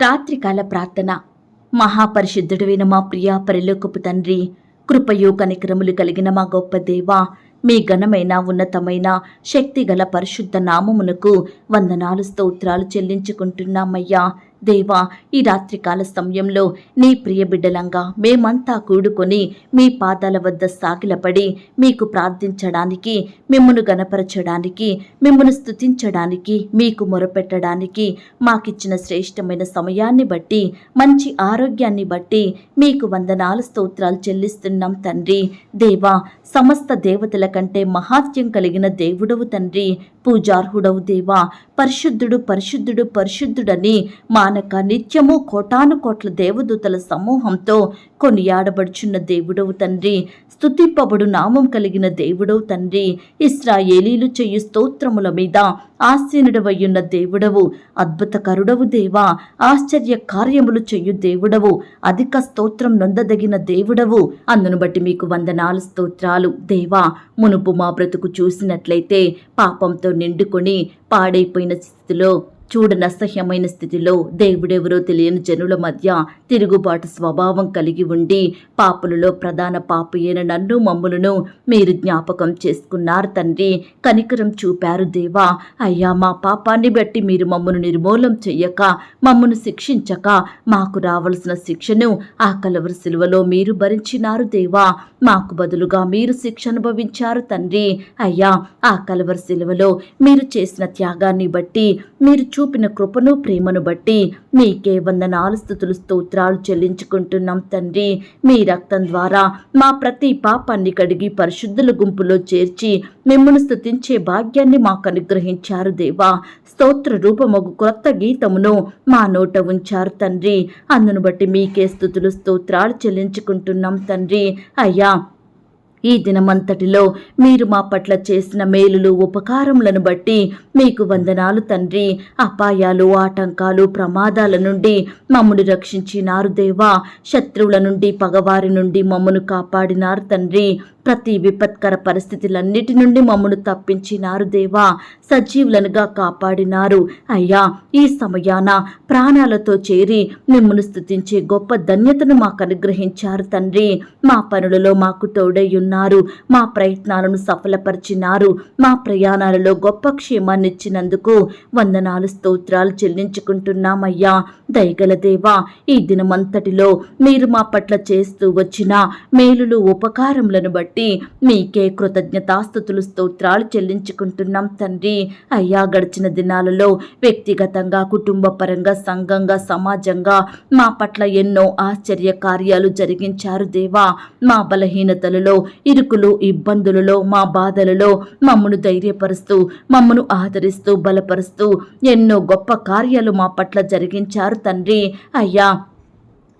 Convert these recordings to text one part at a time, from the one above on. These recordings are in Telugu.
రాత్రికాల ప్రార్థన. మహాపరిశుద్ధుడైన మా ప్రియా పరిలోకపు తండ్రి కృపయో కనికరములు కలిగిన మా గొప్ప దేవ మీ ఘనమైన ఉన్నతమైన శక్తిగల పరిశుద్ధ నామమునకు వందనాలు స్తోత్రాలు చెల్లించుకుంటున్నామయ్యా. దేవా ఈ రాత్రికాల సమయంలో నీ ప్రియ బిడ్డలంగా మేమంతా కూడుకొని మీ పాదాల వద్ద సాగిలపడి మీకు ప్రార్థించడానికి మిమ్మను గనపరచడానికి మిమ్మను స్తుతించడానికి మీకు మొరపెట్టడానికి మాకిచ్చిన శ్రేష్టమైన సమయాన్ని బట్టి మంచి ఆరోగ్యాన్ని బట్టి మీకు వందనాలు స్తోత్రాలు చెల్లిస్తున్నాం తండ్రి. దేవా సమస్త దేవతల కంటే మహాత్యం కలిగిన దేవుడవు తండ్రి. పూజార్హుడవు దేవా. పరిశుద్ధుడు పరిశుద్ధుడు పరిశుద్ధుడని మానక నిత్యము కోటాను కోట్ల దేవదూతల సమూహంతో కొనియాడబడుచున్న దేవుడవు తండ్రి. స్తుతింపబడు నామం కలిగిన దేవుడవు తండ్రి. ఇస్రాయేలీలు చెయ్యి స్తోత్రముల మీద ఆసీనుడవయ్యున్న దేవుడవు అద్భుతకరుడవు దేవా ఆశ్చర్య కార్యములు చెయ్యు దేవుడవు అధిక స్తోత్రం నొందదగిన దేవుడవు. అందును బట్టి మీకు వందనాలు స్తోత్రాలు. దేవా మునుపు మా బ్రతుకు చూసినట్లయితే పాపంతో నిండుకొని పాడైపోయిన స్థితిలో చూడనసహ్యమైన స్థితిలో దేవుడెవరో తెలియని జనుల మధ్య తిరుగుబాటు స్వభావం కలిగి ఉండి పాపులలో ప్రధాన పాప అయిన నన్ను మమ్ములను మీరు జ్ఞాపకం చేసుకున్నారు తండ్రి. కనికరం చూపారు దేవా. అయ్యా మా పాపాన్ని బట్టి మీరు మమ్మను నిర్మూలం చెయ్యక మమ్మను శిక్షించక మాకు రావలసిన శిక్షను ఆ కలవరి శిలువలో మీరు భరించినారు దేవా. మాకు బదులుగా మీరు శిక్ష అనుభవించారు తండ్రి. అయ్యా ఆ కలవరి సిలువలో మీరు చేసిన త్యాగాన్ని బట్టి మీరు చూపిన కృపను ప్రేమను బట్టి మీకే వందనాలు స్థుతులు స్తోత్రాలు చెల్లించుకుంటున్నాం తండ్రి. మీ రక్తం ద్వారా మా ప్రతి పాపాన్ని కడిగి పరిశుద్ధుల గుంపులో చేర్చి మిమ్మల్ని స్థుతించే భాగ్యాన్ని మాకు అనుగ్రహించారు దేవా. స్తోత్ర రూపమగు క్రొత్త గీతమును మా నోట ఉంచారు తండ్రి. అందును బట్టి మీకే స్థుతులు స్తోత్రాలు చెల్లించుకుంటున్నాం తండ్రి. అయ్యా ఈ దినమంతటిలో మీరు మా పట్ల చేసిన మేలులు ఉపకారములను బట్టి మీకు వందనాలు తండ్రి. అపాయాలు ఆటంకాలు ప్రమాదాల నుండి మమ్మను రక్షించినారు దేవా. శత్రువుల నుండి పగవారి నుండి మమ్మను కాపాడినారు తండ్రి. ప్రతి విపత్కర పరిస్థితులన్నిటి నుండి మమ్మను తప్పించినారు దేవా. సజీవులనుగా కాపాడినారు. అయ్యా ఈ సమయాన ప్రాణాలతో చేరి మిమ్మల్ని స్తుతించే గొప్ప ధన్యతను మాకు అనుగ్రహించారు తండ్రి. మా పనులలో మాకు తోడై ఉన్నారు మా ప్రయత్నాలను సఫలపరిచినారు. మా ప్రయాణాలలో గొప్ప క్షేమాన్నిచ్చినందుకు వందనాలు స్తోత్రాలు చెల్లించుకుంటున్నామయ్యా. దయగల దేవా ఈ దినమంతటిలో మీరు మా పట్ల చేస్తూ వచ్చిన మేలులు ఉపకారములను బట్టి మీకే కృతజ్ఞతాస్థుతులు స్తోత్రాలు చెల్లించుకుంటున్నాం తండ్రి. అయ్యా గడిచిన దినాలలో వ్యక్తిగతంగా కుటుంబ పరంగా సంఘంగా సమాజంగా మా పట్ల ఎన్నో ఆశ్చర్య కార్యాలు జరిగించారు దేవా. మా బలహీనతలలో ఇరుకులు ఇబ్బందులలో మా బాధలలో మమ్మను ధైర్యపరుస్తూ మమ్మను ఆదరిస్తూ బలపరుస్తూ ఎన్నో గొప్ప కార్యాలు మా పట్ల జరిగించారు తండ్రి. అయ్యా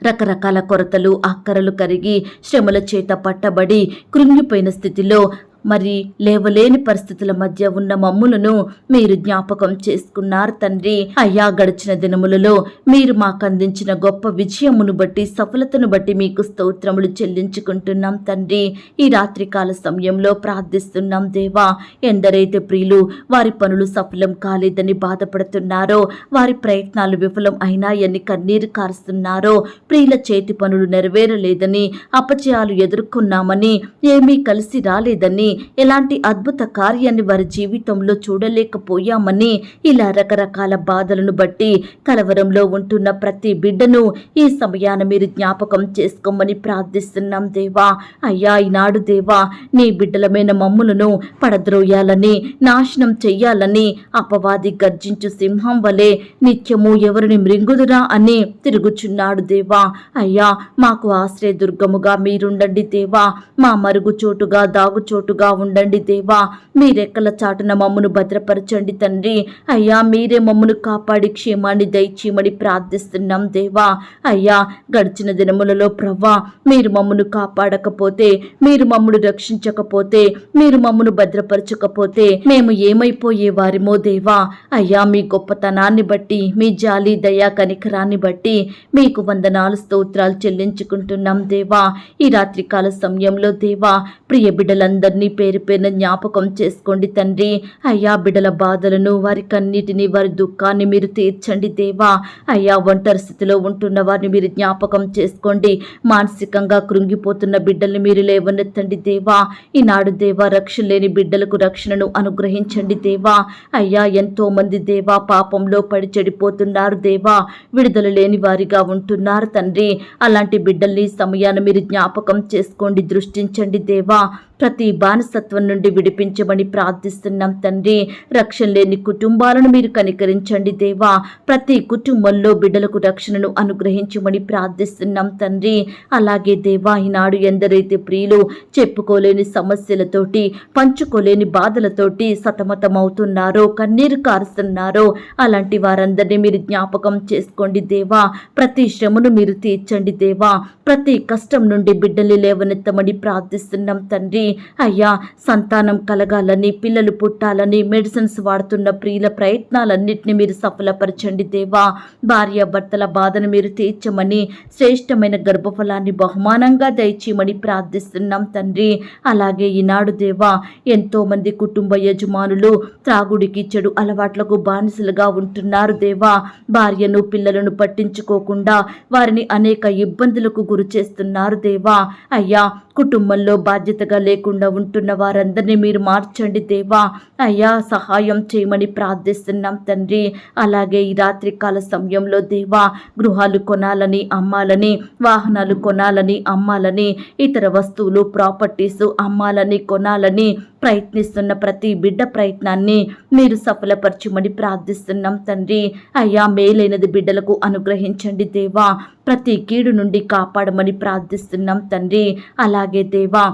రకరకాల కొరతలు అక్కరలు కరిగి శ్రమల చేత పట్టబడి కృంగిపోయిన స్థితిలో మరి లేవలేని పరిస్థితుల మధ్య ఉన్న మమ్ములను మీరు జ్ఞాపకం చేసుకున్నారు తండ్రి. అయ్యా గడిచిన దినములలో మీరు మాకు అందించిన గొప్ప విజయమును బట్టి సఫలతను బట్టి మీకు స్తోత్రములు చెల్లించుకుంటున్నాం తండ్రి. ఈ రాత్రికాల సమయంలో ప్రార్థిస్తున్నాం దేవా ఎందరైతే ప్రియులు వారి పనులు సఫలం కాలేదని బాధపడుతున్నారో వారి ప్రయత్నాలు విఫలం అయినాయని కన్నీరు కారుస్తున్నారో ప్రియుల చేతి పనులు నెరవేరలేదని అపజయాలు ఎదుర్కొన్నామని ఏమీ కలిసి రాలేదని ఎలాంటి అద్భుత కార్యాన్ని వారి జీవితంలో చూడలేకపోయామని ఇలా రకరకాల బాధలను బట్టి కలవరంలో ఉంటున్న ప్రతి బిడ్డను ఈ సమయాన మీరు జ్ఞాపకం చేసుకోమని ప్రార్థిస్తున్నాం దేవా. అయ్యా ఈనాడు దేవా నీ బిడ్డలమైన మమ్ములను పడద్రోయాలని నాశనం చెయ్యాలని అపవాది గర్జించు సింహం వలె నిత్యము ఎవరిని మృంగుదురా అని తిరుగుచున్నాడు దేవా. అయ్యా మాకు ఆశ్రయ దుర్గముగా మీరుండండి దేవా. మా మరుగు చోటుగా దాగు తోడుగా ఉండండి దేవా. మీరెక్కల చాటున మమ్మను భద్రపరచండి తండ్రి. అయ్యా మీరే మమ్మను కాపాడి క్షేమాన్ని దయచేయమని ప్రార్థిస్తున్నాం దేవా. అయ్యా గడిచిన దినములలో ప్రవ్వా మీరు మమ్మను కాపాడకపోతే మీరు మమ్మను రక్షించకపోతే మీరు మమ్మను భద్రపరచకపోతే మేము ఏమైపోయే వారిమో దేవా. అయ్యా మీ గొప్పతనాన్ని బట్టి మీ జాలి దయా కనికరాన్ని బట్టి మీకు వందనాలు స్తోత్రాలు చెల్లించుకుంటున్నాం దేవా. ఈ రాత్రికాల సమయంలో దేవా ప్రియ బిడ్డలందరినీ పేరు పేరున జ్ఞాపకం చేసుకోండి తండ్రి. అయ్యా బిడ్డల బాధలను వారి కన్నిటిని వారి దుఃఖాన్ని మీరు తీర్చండి దేవా. అయ్యా ఒంటరి స్థితిలో ఉంటున్న వారిని మీరు జ్ఞాపకం చేసుకోండి. మానసికంగా కృంగిపోతున్న బిడ్డల్ని మీరు లేవనెత్తండి దేవా. ఈనాడు దేవా రక్షణ లేని బిడ్డలకు రక్షణను అనుగ్రహించండి దేవా. అయ్యా ఎంతో మంది దేవా పాపంలో పడి చెడిపోతున్నారు దేవా. విడుదల లేని వారిగా ఉంటున్నారు తండ్రి. అలాంటి బిడ్డల్ని సమయాన్ని మీరు జ్ఞాపకం చేసుకోండి దృష్టించండి దేవా. ప్రతి బానిసత్వం నుండి విడిపించమని ప్రార్థిస్తున్నాం తండ్రి. రక్షణ లేని కుటుంబాలను మీరు కనికరించండి దేవా. ప్రతి కుటుంబంలో బిడ్డలకు రక్షణను అనుగ్రహించమని ప్రార్థిస్తున్నాం తండ్రి. అలాగే దేవా ఈనాడు ఎందరైతే ప్రియులు చెప్పుకోలేని సమస్యలతోటి పంచుకోలేని బాధలతోటి సతమతమవుతున్నారో కన్నీరు కారుస్తున్నారో అలాంటి వారందరినీ మీరు జ్ఞాపకం చేసుకోండి దేవా. ప్రతి శ్రమను మీరు తీర్చండి దేవా. ప్రతి కష్టం నుండి బిడ్డల్ని లేవనెత్తమని ప్రార్థిస్తున్నాం తండ్రి. అయ్యా సంతానం కలగాలని పిల్లలు పుట్టాలని మెడిసిన్స్ వాడుతున్న ప్రియుల ప్రయత్నాలన్నింటినీ మీరు సఫలపరచండి దేవా. భార్య భర్తల బాధను మీరు తీర్చమని శ్రేష్టమైన గర్భఫలాన్ని బహుమానంగా దయచేయమని ప్రార్థిస్తున్నాం తండ్రి. అలాగే ఈనాడు దేవా ఎంతో మంది కుటుంబ యజమానులు త్రాగుడికి చెడు అలవాట్లకు బానిసలుగా ఉంటున్నారు దేవా. భార్యను పిల్లలను పట్టించుకోకుండా వారిని అనేక ఇబ్బందులకు గురి చేస్తున్నారు దేవా. అయ్యా కుటుంబంలో బాధ్యతగా లేకుండా ఉంటున్న వారందరినీ మీరు మార్చండి దేవా. అయ్యా సహాయం చేయమని ప్రార్థిస్తున్నాం తండ్రి. అలాగే ఈ రాత్రికాల సమయంలో దేవా గృహాలు కొనాలని అమ్మాలని వాహనాలు కొనాలని అమ్మాలని ఇతర వస్తువులు ప్రాపర్టీస్ అమ్మాలని కొనాలని ప్రయత్నిస్తున్న ప్రతి బిడ్డ ప్రయత్నాన్ని మీరు సఫలపరచమని ప్రార్థిస్తున్నాం తండ్రి. అయ్యా మేలైనది బిడ్డలకు అనుగ్రహించండి దేవా. ప్రతి కీడు నుండి కాపాడమని ప్రార్థిస్తున్నాం తండ్రి. అలాగే దేవా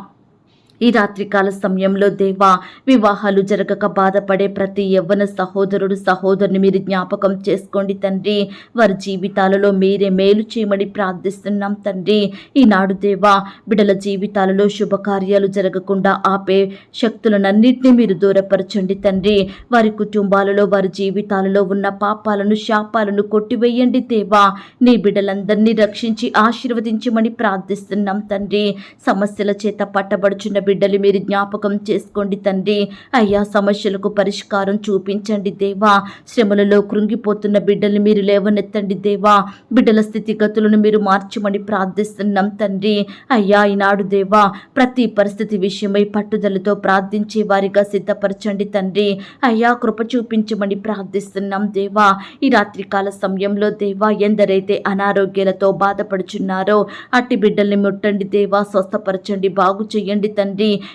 ఈ రాత్రికాల సమయంలో దేవా వివాహాలు జరగక బాధపడే ప్రతి యవ్వన సహోదరుడు సహోదరుని మీరు జ్ఞాపకం చేసుకోండి తండ్రి. వారి జీవితాలలో మీరే మేలు చేయమని ప్రార్థిస్తున్నాం తండ్రి. ఈనాడు దేవా బిడల జీవితాలలో శుభకార్యాలు జరగకుండా ఆపే శక్తులనన్నింటినీ మీరు దూరపరచండి తండ్రి. వారి కుటుంబాలలో వారి జీవితాలలో ఉన్న పాపాలను శాపాలను కొట్టివేయండి దేవా. నీ బిడ్డలందరినీ రక్షించి ఆశీర్వదించమని ప్రార్థిస్తున్నాం తండ్రి. సమస్యల చేత పట్టబడుచున్న బిడ్డలు మీరు జ్ఞాపకం చేసుకోండి తండ్రి. అయ్యా సమస్యలకు పరిష్కారం చూపించండి దేవా. శ్రమలలో కృంగిపోతున్న బిడ్డలు మీరు లేవనెత్తండి దేవా. బిడ్డల స్థితిగతులను మీరు మార్చమని ప్రార్థిస్తున్నాం తండ్రి. అయ్యా ఈనాడు దేవా ప్రతి పరిస్థితి విషయమై పట్టుదలతో ప్రార్థించే వారిగా సిద్ధపరచండి తండ్రి. అయ్యా కృప చూపించమని ప్రార్థిస్తున్నాం దేవా. ఈ రాత్రికాల సమయంలో దేవా ఎందరైతే అనారోగ్యాలతో బాధపడుచున్నారో అట్టి బిడ్డల్ని ముట్టండి దేవా. స్వస్థపరచండి బాగు చేయండి తండ్రి.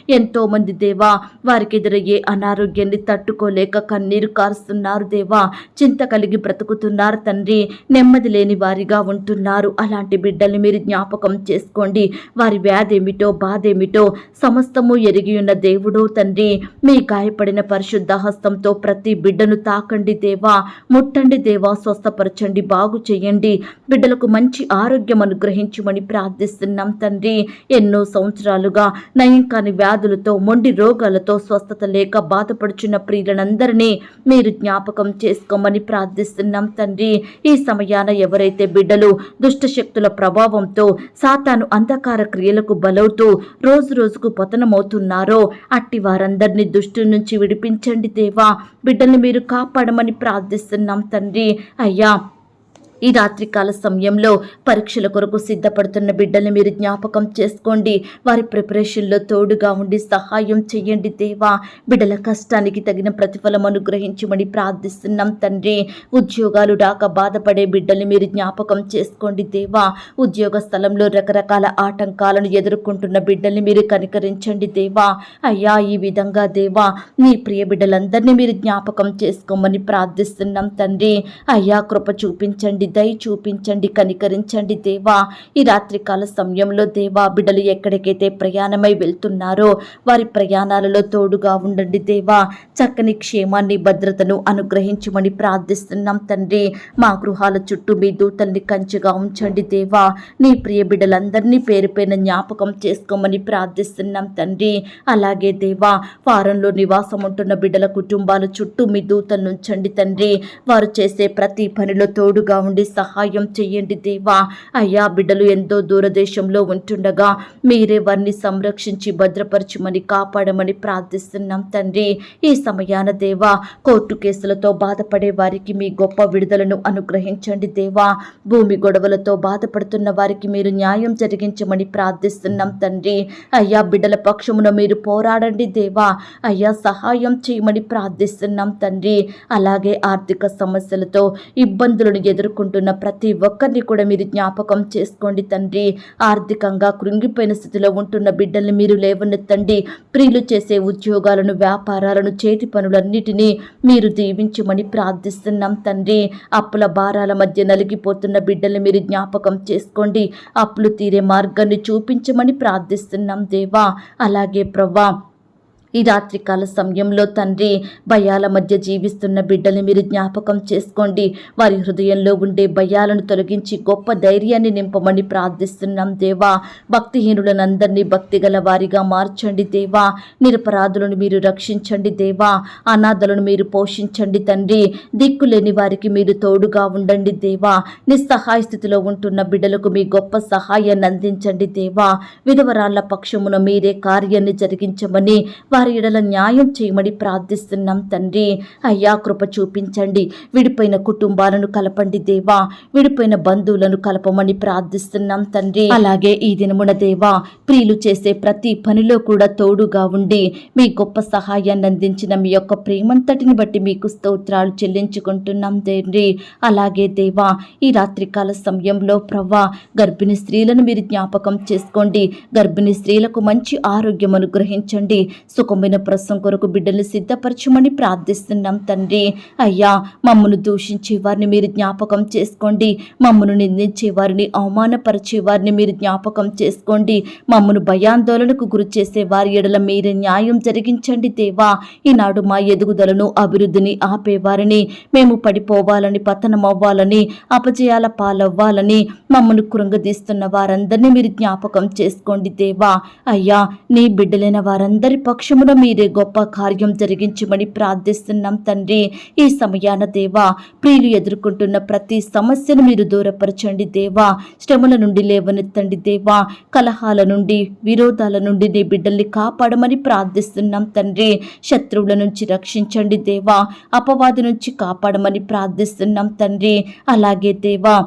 ఎంతో మంది దేవా వారికి ఎదురయ్యే అనారోగ్యాన్ని తట్టుకోలేక కన్నీరు కారుస్తున్నారు దేవా. చింత కలిగి బ్రతుకుతున్నారు తండ్రి. నెమ్మది లేని వారిగా ఉంటున్నారు. అలాంటి బిడ్డల్ని మీరు జ్ఞాపకం చేసుకోండి. వారి వ్యాధి ఏమిటో సమస్తము ఎరిగి ఉన్న దేవుడో తండ్రి. మీ గాయపడిన పరిశుద్ధ హస్తంతో ప్రతి బిడ్డను తాకండి దేవా. ముట్టండి దేవా స్వస్థపరచండి బాగు చేయండి. బిడ్డలకు మంచి ఆరోగ్యం అనుగ్రహించమని ప్రార్థిస్తున్నాం తండ్రి. ఎన్నో సంవత్సరాలుగా నయం కాని వ్యాధులతో మొండి రోగాలతో స్వస్థత లేక బాధపడుచున్న ప్రియులనందరినీ మీరు జ్ఞాపకం చేసుకోమని ప్రార్థిస్తున్నాం తండ్రి. ఈ సమయాన ఎవరైతే బిడ్డలు దుష్ట శక్తుల ప్రభావంతో సాతాను అంధకార క్రియలకు బలవుతూ రోజు రోజుకు పతనమవుతున్నారో అట్టి వారందరినీ దుష్టు నుంచి విడిపించండి దేవా. బిడ్డల్ని మీరు కాపాడమని ప్రార్థిస్తున్నాం తండ్రి. అయ్యా ఈ రాత్రికాల సమయంలో పరీక్షల కొరకు సిద్ధపడుతున్న బిడ్డల్ని మీరు జ్ఞాపకం చేసుకోండి. వారి ప్రిపరేషన్లో తోడుగా ఉండి సహాయం చేయండి దేవా. బిడ్డల కష్టానికి తగిన ప్రతిఫలం అనుగ్రహించమని ప్రార్థిస్తున్నాం తండ్రి. ఉద్యోగాలు రాక బాధపడే బిడ్డల్ని మీరు జ్ఞాపకం చేసుకోండి దేవా. ఉద్యోగ స్థలంలో రకరకాల ఆటంకాలను ఎదుర్కొంటున్న బిడ్డల్ని మీరు కనికరించండి దేవా. అయ్యా ఈ విధంగా దేవా నీ ప్రియ బిడ్డలందరినీ మీరు జ్ఞాపకం చేసుకోమని ప్రార్థిస్తున్నాం తండ్రి. అయ్యా కృప చూపించండి దయ చూపించండి కనికరించండి దేవా. ఈ రాత్రికాల సమయంలో దేవా బిడ్డలు ఎక్కడికైతే ప్రయాణమై వెళ్తున్నారో వారి ప్రయాణాలలో తోడుగా ఉండండి దేవా. చక్కని క్షేమాన్ని భద్రతను అనుగ్రహించమని ప్రార్థిస్తున్నాం తండ్రి. మా గృహాల చుట్టూ మీ దూతల్ని కంచెగా ఉంచండి దేవా. నీ ప్రియ బిడ్డలందరినీ పేరు పైన జ్ఞాపకం చేసుకోమని ప్రార్థిస్తున్నాం తండ్రి. అలాగే దేవా వారంలో నివాసం ఉంటున్న బిడ్డల కుటుంబాల చుట్టూ మీ దూతలను ఉంచండి తండ్రి. వారు చేసే ప్రతి పనిలో తోడుగా ఉండి నుండి సహాయం చేయండి దేవా. అయ్యా బిడ్డలు ఎంతో దూరదేశంలో ఉంటుండగా మీరే వారిని సంరక్షించి భద్రపరచమని కాపాడమని ప్రార్థిస్తున్నాం తండ్రి. ఈ సమయాన దేవా కోర్టు కేసులతో బాధపడే వారికి మీ గొప్ప విడుదలను అనుగ్రహించండి దేవా. భూమి గొడవలతో బాధపడుతున్న వారికి మీరు న్యాయం జరిగించమని ప్రార్థిస్తున్నాం తండ్రి. అయ్యా బిడ్డల పక్షమున మీరు పోరాడండి దేవా. అయ్యా సహాయం చేయమని ప్రార్థిస్తున్నాం తండ్రి. అలాగే ఆర్థిక సమస్యలతో ఇబ్బందులను ఎదుర్కొంటున్న ప్రతి ఒక్కరిని కూడా మీరు జ్ఞాపకం చేసుకోండి తండ్రి. ఆర్థికంగా కృంగిపోయిన స్థితిలో ఉంటున్న బిడ్డల్ని మీరు లేవనెత్తండి. ప్రియులు చేసే ఉద్యోగాలను వ్యాపారాలను చేతి పనులన్నిటినీ మీరు దీవించమని ప్రార్థిస్తున్నాం తండ్రి. అప్పుల భారాల మధ్య నలిగిపోతున్న బిడ్డల్ని మీరు జ్ఞాపకం చేసుకోండి. అప్పులు తీరే మార్గాన్ని చూపించమని ప్రార్థిస్తున్నాం దేవా. అలాగే ప్రవ్వా ఈ రాత్రికాల సమయంలో తండ్రి భయాల మధ్య జీవిస్తున్న బిడ్డల్ని మీరు జ్ఞాపకం చేసుకోండి. వారి హృదయంలో ఉండే భయాలను తొలగించి గొప్ప ధైర్యాన్ని నింపమని ప్రార్థిస్తున్నాం దేవా. భక్తిహీనులనందరినీ భక్తి భక్తిగల వారిగా మార్చండి దేవా. నిరపరాధులను మీరు రక్షించండి దేవా. అనాథలను మీరు పోషించండి తండ్రి. దిక్కులేని వారికి మీరు తోడుగా ఉండండి దేవా. నిస్సహాయ స్థితిలో ఉంటున్న బిడ్డలకు మీ గొప్ప సహాయాన్ని అందించండి దేవా. విధవరాళ్ళ పక్షమున మీరే కార్యాన్ని జరిగించమని వారి ఎడల న్యాయం చేయమని ప్రార్థిస్తున్నాం తండ్రి. అయ్యా కృప చూపించండి. విడిపోయిన కుటుంబాలను కలపండి దేవా. విడిపోయిన బంధువులను కలపమని ప్రార్థిస్తున్నాం తండ్రి. అలాగే ఈ దినమున దేవా ప్రియులు చేసే ప్రతి పనిలో కూడా తోడుగా ఉండి మీ గొప్ప సహాయాన్ని అందించిన మీ యొక్క ప్రేమంతటిని బట్టి మీకు స్తోత్రాలు చెల్లించుకుంటున్నాం తండ్రి. అలాగే దేవా ఈ రాత్రికాల సమయంలో ప్రవ్వా గర్భిణీ స్త్రీలను మీరు జ్ఞాపకం చేసుకోండి. గర్భిణీ స్త్రీలకు మంచి ఆరోగ్యం అనుగ్రహించండి. సుఖమైన ప్రసం కొరకు బిడ్డల్ని సిద్ధపరచమని ప్రార్థిస్తున్నాం తండ్రి. అయ్యా మమ్మను దూషించే వారిని మీరు జ్ఞాపకం చేసుకోండి. మమ్మను నిందించే వారిని అవమానపరిచే వారిని మీరు జ్ఞాపకం చేసుకోండి. మమ్మను భయాందోళనకు గురి చేసే వారి ఎడల మీరే న్యాయం జరిగించండి దేవా. ఈనాడు మా ఎదుగుదలను అభివృద్ధిని ఆపేవారిని మేము పడిపోవాలని పతనం అవ్వాలని అపజయాల పాలవ్వాలని మమ్మను కృంగదీస్తున్న వారందరినీ మీరు జ్ఞాపకం చేసుకోండి దేవా. అయ్యా నీ బిడ్డలైన వారందరి పక్షం పక్షమున మీరే గొప్ప కార్యం జరిగించమని ప్రార్థిస్తున్నాం తండ్రి. ఈ సమయాన దేవా ప్రియులు ఎదుర్కొంటున్న ప్రతి సమస్యను మీరు దూరపరచండి దేవా. శ్రమల నుండి లేవనెత్తండి దేవా. కలహాల నుండి విరోధాల నుండి నీ బిడ్డల్ని కాపాడమని ప్రార్థిస్తున్నాం తండ్రి. శత్రువుల నుంచి రక్షించండి దేవా. అపవాది నుంచి కాపాడమని ప్రార్థిస్తున్నాం తండ్రి. అలాగే దేవా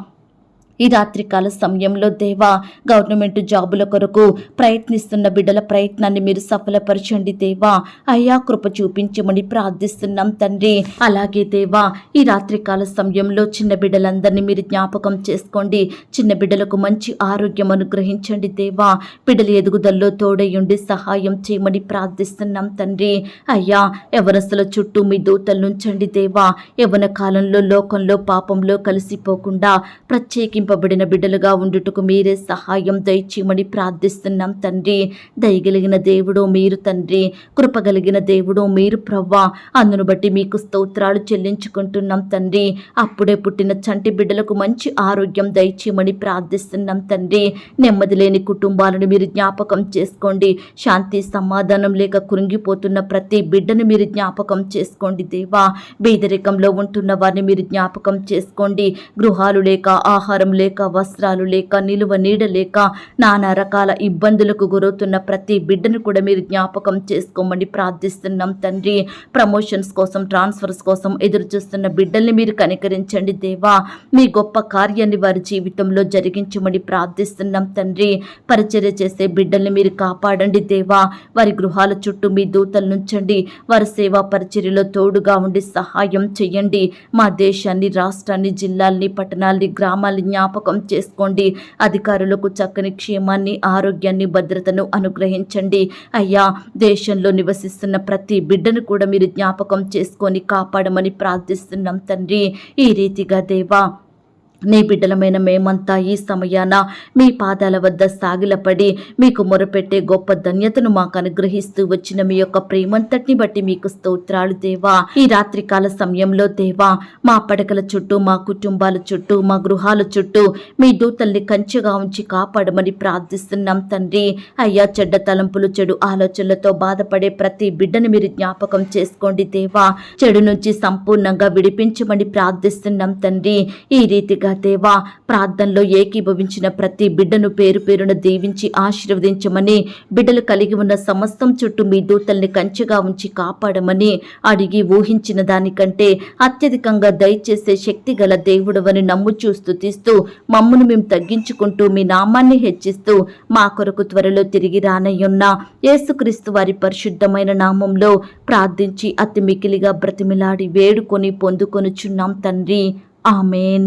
ఈ రాత్రికాల సమయంలో దేవా గవర్నమెంట్ జాబుల కొరకు ప్రయత్నిస్తున్న బిడ్డల ప్రయత్నాన్ని మీరు సఫలపరచండి దేవా. అయ్యా కృప చూపించమని ప్రార్థిస్తున్నాం తండ్రి. అలాగే దేవా ఈ రాత్రికాల సమయంలో చిన్న బిడ్డలందరినీ మీరు జ్ఞాపకం చేసుకోండి. చిన్న బిడ్డలకు మంచి ఆరోగ్యం అనుగ్రహించండి దేవా. బిడ్డల ఎదుగుదల్లో తోడయుండి సహాయం చేయమని ప్రార్థిస్తున్నాం తండ్రి. అయ్యా ఎవరసల చుట్టూ మీ దూతలు ఉంచండి దేవా. యవన కాలంలో లోకంలో పాపంలో కలిసిపోకుండా పిలువబడిన బిడ్డలుగా ఉండుటకు మీరే సహాయం దయచేయమని ప్రార్థిస్తున్నాం తండ్రి. దయగలిగిన దేవుడు మీరు తండ్రి. కృపగలిగిన దేవుడు మీరు ప్రవ్వా. అందును బట్టి మీకు స్తోత్రాలు చెల్లించుకుంటున్నాం తండ్రి. అప్పుడే పుట్టిన చంటి బిడ్డలకు మంచి ఆరోగ్యం దయచేయమని ప్రార్థిస్తున్నాం తండ్రి. నెమ్మది లేని కుటుంబాలను మీరు జ్ఞాపకం చేసుకోండి. శాంతి సమాధానం లేక కృంగిపోతున్న ప్రతి బిడ్డను మీరు జ్ఞాపకం చేసుకోండి దేవా. పేదరికంలో ఉంటున్న వారిని మీరు జ్ఞాపకం చేసుకోండి. గృహాలు లేక ఆహారం లేక లేక వస్త్రాలు లేక నిలువ నీడ లేక నానా రకాల ఇబ్బందులకు గురవుతున్న ప్రతి బిడ్డను కూడా మీరు జ్ఞాపకం చేసుకోమని ప్రార్థిస్తున్నాం తండ్రి. ప్రమోషన్స్ కోసం ట్రాన్స్ఫర్స్ కోసం ఎదురు చూస్తున్న బిడ్డల్ని మీరు కనికరించండి దేవా. మీ గొప్ప కార్యాన్ని వారి జీవితంలో జరిగించమని ప్రార్థిస్తున్నాం తండ్రి. పరిచర్య చేసే బిడ్డల్ని మీరు కాపాడండి దేవా. వారి గృహాల చుట్టూ మీ దూతలు నుంచండి. వారి సేవా పరిచర్యలో తోడుగా ఉండి సహాయం చేయండి. మా దేశాన్ని రాష్ట్రాన్ని జిల్లాల్ని పట్టణాల్ని గ్రామాల్ని జ్ఞాపకం చేసుకోండి. అధికారులకు చక్కని క్షేమాన్ని ఆరోగ్యాన్ని భద్రతను అనుగ్రహించండి. అయ్యా దేశంలో నివసిస్తున్న ప్రతి బిడ్డను కూడా మీరు జ్ఞాపకం చేసుకొని కాపాడమని ప్రార్థిస్తున్నాం తండ్రి. ఈ రీతిగా దేవా నీ బిడ్డలమైన మేమంతా ఈ సమయాన మీ పాదాల వద్ద సాగిలపడి మీకు మొరపెట్టే గొప్ప ధన్యతను మాకు అనుగ్రహిస్తూ వచ్చిన మీ యొక్క ప్రేమంతటిని బట్టి మీకు స్తోత్రాలు దేవా. ఈ రాత్రికాల సమయంలో దేవా మా పడకల చుట్టూ మా కుటుంబాల చుట్టూ మా గృహాల చుట్టూ మీ దూతల్ని కంచెగా ఉంచి కాపాడమని ప్రార్థిస్తున్నాం తండ్రి. అయ్యా చెడ్డ తలంపులు చెడు ఆలోచనలతో బాధపడే ప్రతి బిడ్డను మీరు జ్ఞాపకం చేసుకోండి దేవా. చెడు నుంచి సంపూర్ణంగా విడిపించమని ప్రార్థిస్తున్నాం తండ్రి. ఈ రీతిగా దేవా ప్రార్థనలో ఏకీభవించిన ప్రతి బిడ్డను పేరు పేరున దీవించి ఆశీర్వదించమని బిడ్డలు కలిగి ఉన్న సమస్తం చుట్టూ మీ దూతల్ని కంచెగా ఉంచి కాపాడమని అడిగి ఊహించిన దానికంటే అత్యధికంగా దయచేసే శక్తి గల దేవుడవని నమ్ముచూ తీస్తూ మమ్మును మేము తగ్గించుకుంటూ మీ నామాన్ని హెచ్చిస్తూ మా కొరకు త్వరలో తిరిగి రానయ్యున్న యేసుక్రీస్తు వారి పరిశుద్ధమైన నామంలో ప్రార్థించి అతి మికిలిగా బ్రతిమిలాడి వేడుకొని పొందుకొనుచున్నాం తండ్రి. ఆమెన్.